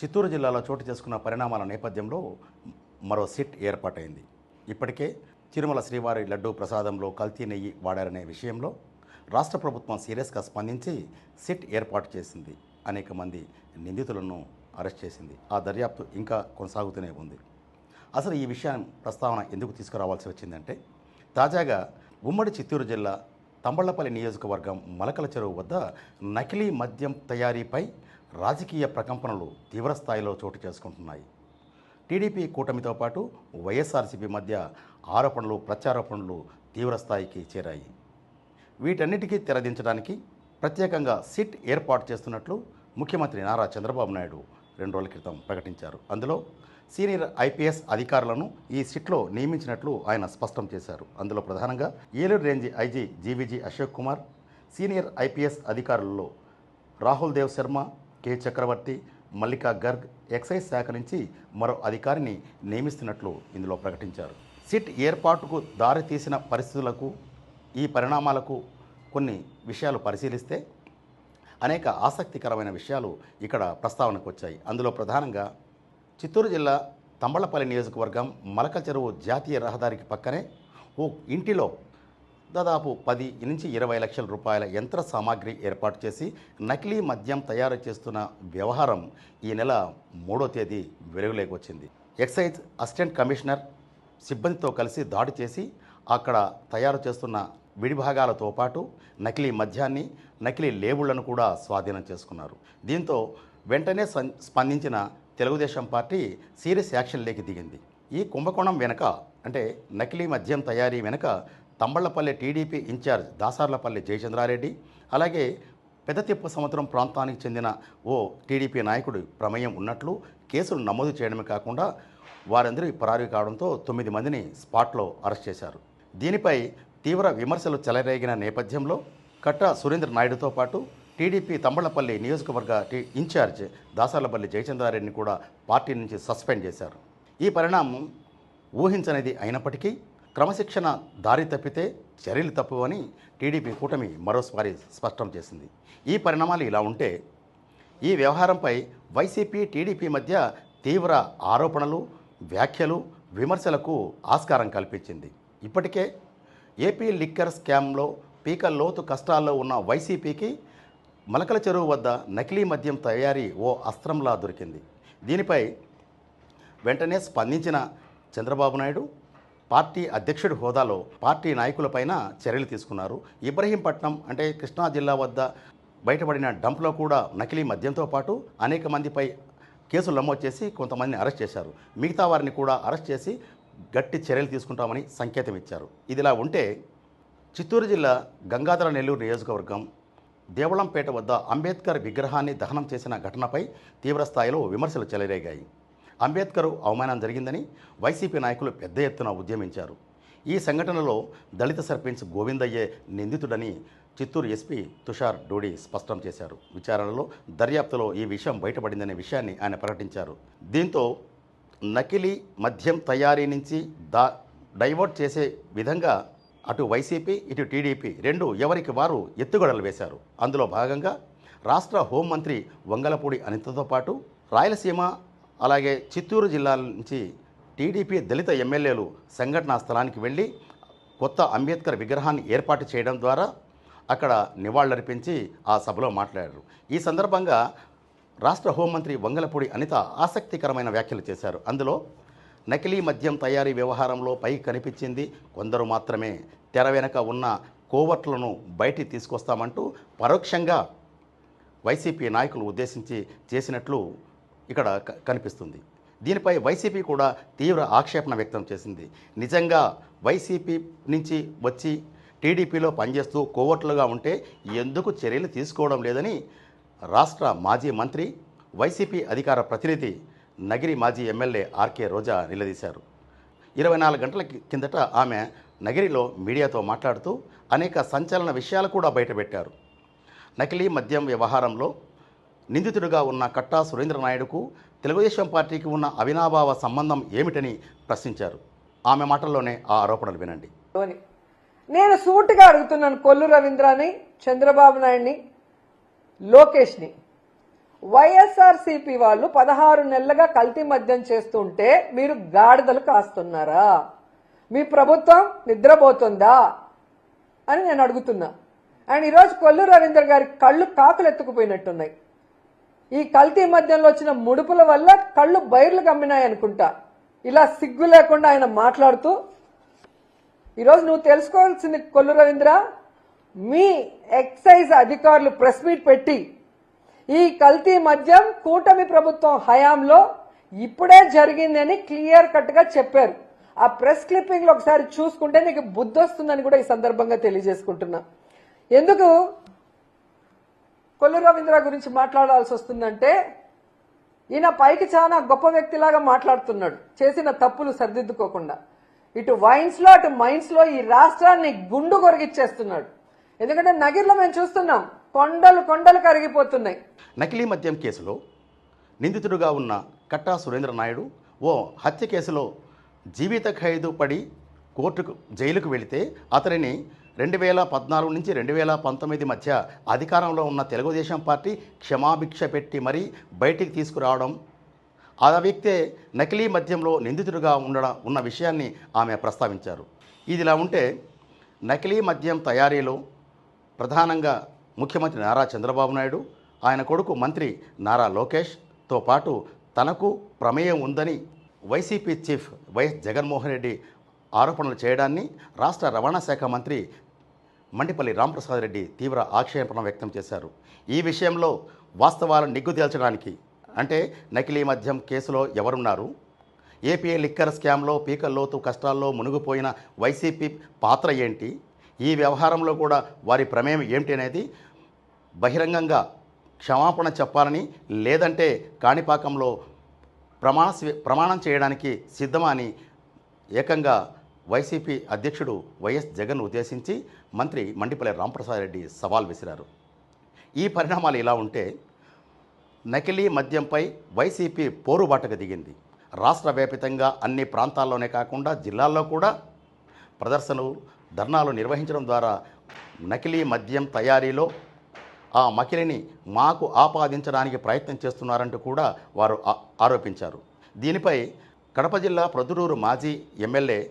చిత్తూరు జిల్లాలో చోటు చేసుకున్న పరిణామాల నేపథ్యంలో మరో సిట్ ఏర్పాటైంది. ఇప్పటికే తిరుమల శ్రీవారి లడ్డూ ప్రసాదంలో కల్తీ నెయ్యి వాడారనే విషయంలో రాష్ట్ర ప్రభుత్వం సీరియస్గా స్పందించి సిట్ ఏర్పాటు చేసింది. అనేక మంది నిందితులను అరెస్ట్ చేసింది. ఆ దర్యాప్తు ఇంకా కొనసాగుతూనే ఉంది. అసలు ఈ విషయం ప్రస్తావన ఎందుకు తీసుకురావాల్సి వచ్చిందంటే తాజాగా ఉమ్మడి చిత్తూరు జిల్లా తంబళ్ళపల్లి నియోజకవర్గం మలకల చెరువు వద్ద నకిలీ మద్యం తయారీపై రాజకీయ ప్రకంపనలు తీవ్రస్థాయిలో చోటు చేసుకుంటున్నాయి. టీడీపీ కూటమితో పాటు వైఎస్ఆర్సీపీ మధ్య ఆరోపణలు ప్రత్యారోపణలు తీవ్రస్థాయికి చేరాయి. వీటన్నిటికీ తెరదించడానికి ప్రత్యేకంగా సిట్ ఏర్పాటు చేస్తున్నట్లు ముఖ్యమంత్రి నారా చంద్రబాబు నాయుడు రెండు రోజుల క్రితం ప్రకటించారు. అందులో సీనియర్ ఐపీఎస్ అధికారులను ఈ సిట్లో నియమించినట్లు ఆయన స్పష్టం చేశారు. అందులో ప్రధానంగా Eluru range IG GVG Ashok Kumar senior IPS అధికారులలో Rahul Dev Sharma K చక్రవర్తి మల్లికా గర్గ్ ఎక్సైజ్ శాఖ నుంచి మరో అధికారిని నియమిస్తున్నట్లు ఇందులో ప్రకటించారు. సిట్ ఏర్పాటుకు దారి తీసిన పరిస్థితులకు ఈ పరిణామాలకు కొన్ని విషయాలు పరిశీలిస్తే అనేక ఆసక్తికరమైన విషయాలు ఇక్కడ ప్రస్తావనకు వచ్చాయి. అందులో ప్రధానంగా చిత్తూరు జిల్లా తంబళపల్లి నియోజకవర్గం మలక చెరువు జాతీయ రహదారికి పక్కనే ఓ ఇంటిలో దాదాపు పది నుంచి ఇరవై లక్షల రూపాయల యంత్ర సామాగ్రి ఏర్పాటు చేసి నకిలీ మద్యం తయారు చేస్తున్న వ్యవహారం ఈ నెల మూడో తేదీ వెలుగులోకి వచ్చింది. ఎక్సైజ్ అసిస్టెంట్ కమిషనర్ సిబ్బందితో కలిసి దాడి చేసి అక్కడ తయారు చేస్తున్న విడిభాగాలతో పాటు నకిలీ మద్యాన్ని నకిలీ లేబుళ్ళను కూడా స్వాధీనం చేసుకున్నారు. దీంతో వెంటనే స్పందించిన తెలుగుదేశం పార్టీ సీరియస్ యాక్షన్లోకి దిగింది. ఈ కుంభకోణం వెనుక అంటే నకిలీ మద్యం తయారీ వెనుక తంబళ్ళపల్లి టీడీపీ ఇన్ఛార్జ్ దాసార్లపల్లి జయచంద్రారెడ్డి అలాగే పెద్దతిప్ప సముద్రం ప్రాంతానికి చెందిన ఓ టీడీపీ నాయకుడి ప్రమేయం ఉన్నట్లు కేసులు నమోదు చేయడమే కాకుండా వారందరూ పరారీ కావడంతో తొమ్మిది మందిని స్పాట్లో అరెస్ట్ చేశారు. దీనిపై తీవ్ర విమర్శలు చెలరేగిన నేపథ్యంలో కట్ట సురేంద్ర నాయుడుతో పాటు టీడీపీ తంబళ్ళపల్లి నియోజకవర్గ టీ ఇన్ఛార్జ్ దాసార్లపల్లి జయచంద్రారెడ్డిని కూడా పార్టీ నుంచి సస్పెండ్ చేశారు. ఈ పరిణామం ఊహించనిది అయినప్పటికీ క్రమశిక్షణ దారి తప్పితే చర్యలు తప్పవని టీడీపీ కూటమి మరోసారి స్పష్టం చేసింది. ఈ పరిణామాలు ఇలా ఉంటే ఈ వ్యవహారంపై వైసీపీ టీడీపీ మధ్య తీవ్ర ఆరోపణలు వ్యాఖ్యలు విమర్శలకు ఆస్కారం కల్పించింది. ఇప్పటికే ఏపీ లిక్కర్ స్కామ్లో పీక లోతు కష్టాల్లో ఉన్న వైసీపీకి మలకల చెరువు వద్ద నకిలీ మద్యం తయారీ ఓ అస్త్రంలా దొరికింది. దీనిపై వెంటనే స్పందించిన చంద్రబాబు నాయుడు పార్టీ అధ్యక్షుడి హోదాలో పార్టీ నాయకులపైన చర్యలు తీసుకున్నారు. ఇబ్రహీంపట్నం అంటే కృష్ణా జిల్లా వద్ద బయటపడిన డంప్లో కూడా నకిలీ మద్యంతో పాటు అనేక మందిపై కేసులు నమోదు చేసి కొంతమందిని అరెస్ట్ చేశారు. మిగతా వారిని కూడా అరెస్ట్ చేసి గట్టి చర్యలు తీసుకుంటామని సంకేతం ఇచ్చారు. ఇదిలా ఉంటే చిత్తూరు జిల్లా గంగాధర నెల్లూరు నియోజకవర్గం దేవళంపేట వద్ద అంబేద్కర్ విగ్రహాన్ని దహనం చేసిన ఘటనపై తీవ్రస్థాయిలో విమర్శలు చెలరేగాయి. అంబేద్కర్ అవమానం జరిగిందని వైసీపీ నాయకులు పెద్ద ఎత్తున ఉద్యమించారు. ఈ సంఘటనలో దళిత సర్పంచ్ గోవిందయ్యే నిందితుడని చిత్తూరు ఎస్పీ తుషార్ డోడి స్పష్టం చేశారు. విచారణలో దర్యాప్తులో ఈ విషయం బయటపడిందనే విషయాన్ని ఆయన ప్రకటించారు. దీంతో నకిలీ మద్యం తయారీ నుంచి దా డైవర్ట్ చేసే విధంగా అటు వైసీపీ ఇటు టీడీపీ రెండు ఎవరికి వారు ఎత్తుగడలు వేశారు. అందులో భాగంగా రాష్ట్ర హోంమంత్రి వంగలపూడి అనితతో పాటు రాయలసీమ అలాగే చిత్తూరు జిల్లాల నుంచి టీడీపీ దళిత ఎమ్మెల్యేలు సంఘటనా స్థలానికి వెళ్ళి కొత్త అంబేద్కర్ విగ్రహాన్ని ఏర్పాటు చేయడం ద్వారా అక్కడ నివాళులర్పించి ఆ సభలో మాట్లాడారు. ఈ సందర్భంగా రాష్ట్ర హోంమంత్రి వంగలపూడి అనిత ఆసక్తికరమైన వ్యాఖ్యలు చేశారు. అందులో నకిలీ మద్యం తయారీ వ్యవహారంలో పై కనిపించింది కొందరు మాత్రమే. తెర వెనక ఉన్న కోవట్లను బయటికి తీసుకొస్తామంటూ పరోక్షంగా వైసీపీ నాయకులు ఉద్దేశించి చేసినట్లు ఇక్కడ క- కనిపిస్తుంది. దీనిపై వైసీపీ కూడా తీవ్ర ఆక్షేపణ వ్యక్తం చేసింది. నిజంగా వైసీపీ నుంచి వచ్చి టీడీపీలో పనిచేస్తూ కోవట్లుగా ఉంటే ఎందుకు చర్యలు తీసుకోవడం లేదని రాష్ట్ర మాజీ మంత్రి వైసీపీ అధికార ప్రతినిధి నగిరి మాజీ ఎమ్మెల్యే ఆర్కే రోజా నిలదీశారు. ఇరవై నాలుగు గంటల కిందట ఆమె నగిరిలో మీడియాతో మాట్లాడుతూ అనేక సంచలన విషయాలు కూడా బయటపెట్టారు. నకిలీ మద్యం వ్యవహారంలో నిందితుడిగా ఉన్న కట్టా సురేంద్ర నాయుడుకు తెలుగుదేశం పార్టీకి ఉన్న అవినాభావ సంబంధం ఏమిటని ప్రశ్నించారు. ఆమె మాటల్లోనే ఆ ఆరోపణలు వినండి. నేను సూటిగా అడుగుతున్నాను కొల్లు రవీంద్రని చంద్రబాబు నాయుడిని లోకేష్ని. వైఎస్ఆర్సీపీ వాళ్ళు పదహారు నెలలుగా కల్తీ మద్యం చేస్తుంటే మీరు గాడిదలు కాస్తున్నారా? మీ ప్రభుత్వం నిద్రపోతుందా? అని నేను అడుగుతున్నా. అండ్ ఈరోజు కొల్లు రవీంద్ర గారి కళ్ళు కాకులు ఎత్తుకుపోయినట్టున్నాయి ఈ కల్తీ మద్యంలో వచ్చిన ముడుపుల వల్ల కళ్ళు బైర్లు కమ్మినాయనుకుంటా ఇలా సిగ్గు లేకుండా ఆయన మాట్లాడుతూ ఈరోజు నువ్వు తెలుసుకోవాల్సింది కొల్లు రవీంద్ర మీ ఎక్సైజ్ అధికారులు ప్రెస్ మీట్ పెట్టి ఈ కల్తీ మద్యం కూటమి ప్రభుత్వం హయాంలో ఇప్పుడే జరిగిందని క్లియర్ కట్గా చెప్పారు. ఆ ప్రెస్ క్లిప్పింగ్లో ఒకసారి చూసుకుంటే నీకు బుద్ధి వస్తుందని కూడా ఈ సందర్భంగా తెలియజేసుకుంటున్నా. ఎందుకు కొల్లు రవీంద్ర గురించి మాట్లాడాల్సి వస్తుందంటే ఈయన పైకి చాలా గొప్ప వ్యక్తిలాగా మాట్లాడుతున్నాడు. చేసిన తప్పులు సరిదిద్దుకోకుండా. ఇటు వైన్స్లో అటు మైన్స్లో ఈ రాష్ట్రాన్ని గుండు కొరిగిచ్చేస్తున్నాడు. ఎందుకంటే నగిర్లో మేము చూస్తున్నాం కొండలు కొండలు కరిగిపోతున్నాయి. నకిలీ మద్యం కేసులో నిందితుడుగా ఉన్న కట్టా సురేంద్ర నాయుడు ఓ హత్య కేసులో జీవిత ఖైదు పడి కోర్టుకు జైలుకు వెళితే అతనిని రెండు వేల పద్నాలుగు నుంచి రెండు వేల పంతొమ్మిది మధ్య అధికారంలో ఉన్న తెలుగుదేశం పార్టీ క్షమాభిక్ష పెట్టి మరీ బయటికి తీసుకురావడం ఆ వ్యక్తే నకిలీ మద్యంలో నిందితుడిగా ఉండడం ఉన్న విషయాన్ని ఆమె ప్రస్తావించారు. ఇదిలా ఉంటే నకిలీ మద్యం తయారీలో ప్రధానంగా ముఖ్యమంత్రి నారా చంద్రబాబు నాయుడు ఆయన కొడుకు మంత్రి నారా లోకేష్తో పాటు తనకు ప్రమేయం ఉందని YCP chief YS Jaganmohan Reddy ఆరోపణలు చేయడాన్ని రాష్ట్ర రవాణా శాఖ మంత్రి మండిపల్లి రాంప్రసాద్ రెడ్డి తీవ్ర ఆక్షేపణ వ్యక్తం చేశారు. ఈ విషయంలో వాస్తవాలను నిగ్గు తేల్చడానికి అంటే నకిలీ మద్యం కేసులో ఎవరున్నారు? ఏపీ లిక్కర్ స్కామ్లో పీకల్లోతు కష్టాల్లో మునిగిపోయిన వైసీపీ పాత్ర ఏంటి? ఈ వ్యవహారంలో కూడా వారి ప్రమేయం ఏమిటి అనేది బహిరంగంగా క్షమాపణ చెప్పాలని లేదంటే కాణిపాకంలో ప్రమాణ ప్రమాణం చేయడానికి సిద్ధమా అని ఏకంగా వైసీపీ అధ్యక్షుడు వైఎస్ జగన్ ఉద్దేశించి మంత్రి మండిపల్లి రాంప్రసాద్ రెడ్డి సవాల్ విసిరారు. ఈ పరిణామాలు ఇలా ఉంటే నకిలీ మద్యంపై వైసీపీ పోరుబాటకు దిగింది. రాష్ట్ర వ్యాపితంగా అన్ని ప్రాంతాల్లోనే కాకుండా జిల్లాల్లో కూడా ప్రదర్శనలు ధర్నాలు నిర్వహించడం ద్వారా నకిలీ మద్యం తయారీలో ఆ మకిలిని మాకు ఆపాదించడానికి ప్రయత్నం చేస్తున్నారంటూ కూడా వారు ఆ- ఆరోపించారు. దీనిపై కడప జిల్లా ప్రొద్దుటూరు మాజీ ఎమ్మెల్యే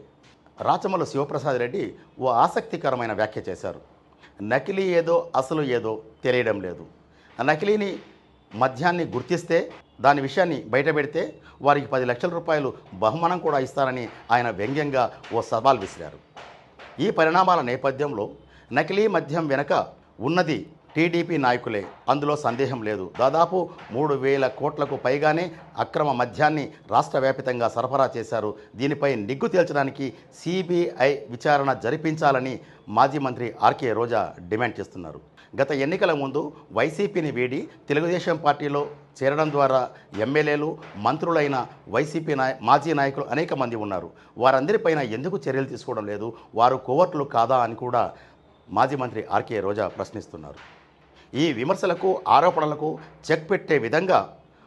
రాచమల్ల శివప్రసాద్ రెడ్డి ఓ ఆసక్తికరమైన వ్యాఖ్య చేశారు. నకిలీ ఏదో అసలు ఏదో తెలియడం లేదు. నకిలీని మద్యాన్ని గుర్తిస్తే దాని విషయాన్ని బయటపెడితే వారికి పది లక్షల రూపాయలు బహుమానం కూడా ఇస్తారని ఆయన వ్యంగ్యంగా ఓ సవాల్ విసిరారు. ఈ పరిణామాల నేపథ్యంలో నకిలీ మద్యం వెనక ఉన్నది టీడీపీ నాయకులే. అందులో సందేహం లేదు. దాదాపు మూడు వేల కోట్లకు పైగానే అక్రమ మద్యాన్ని రాష్ట్ర వ్యాపితంగా సరఫరా చేశారు. దీనిపై నిగ్గు తేల్చడానికి సిబిఐ విచారణ జరిపించాలని మాజీ మంత్రి ఆర్కే రోజా డిమాండ్ చేస్తున్నారు. గత ఎన్నికల ముందు వైసీపీని వీడి తెలుగుదేశం పార్టీలో చేరడం ద్వారా ఎమ్మెల్యేలు మంత్రులైన వైసీపీ నాయ మాజీ నాయకులు అనేక మంది ఉన్నారు. వారందరిపైన ఎందుకు చర్యలు తీసుకోవడం లేదు? వారు కోవర్టులు కాదా అని కూడా మాజీ మంత్రి ఆర్కే రోజా ప్రశ్నిస్తున్నారు. ఈ విమర్శలకు ఆరోపణలకు చెక్ పెట్టే విధంగా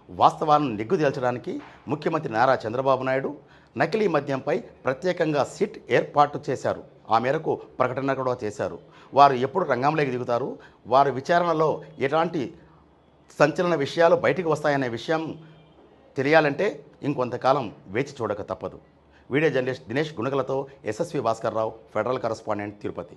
వాస్తవాలను నిగ్గుదేల్చడానికి ముఖ్యమంత్రి నారా చంద్రబాబు నాయుడు నకిలీ మద్యంపై ప్రత్యేకంగా సిట్ ఏర్పాటు చేశారు. ఆ మేరకు ప్రకటన కూడా చేశారు. వారు ఎప్పుడు రంగంలోకి దిగుతారు? వారి విచారణలో ఎలాంటి సంచలన విషయాలు బయటకు వస్తాయనే విషయం తెలియాలంటే ఇంకొంతకాలం వేచి చూడక తప్పదు. Video journalist Dinesh గుణగలతో SSV Bhaskar Rao Federal correspondent Tirupati.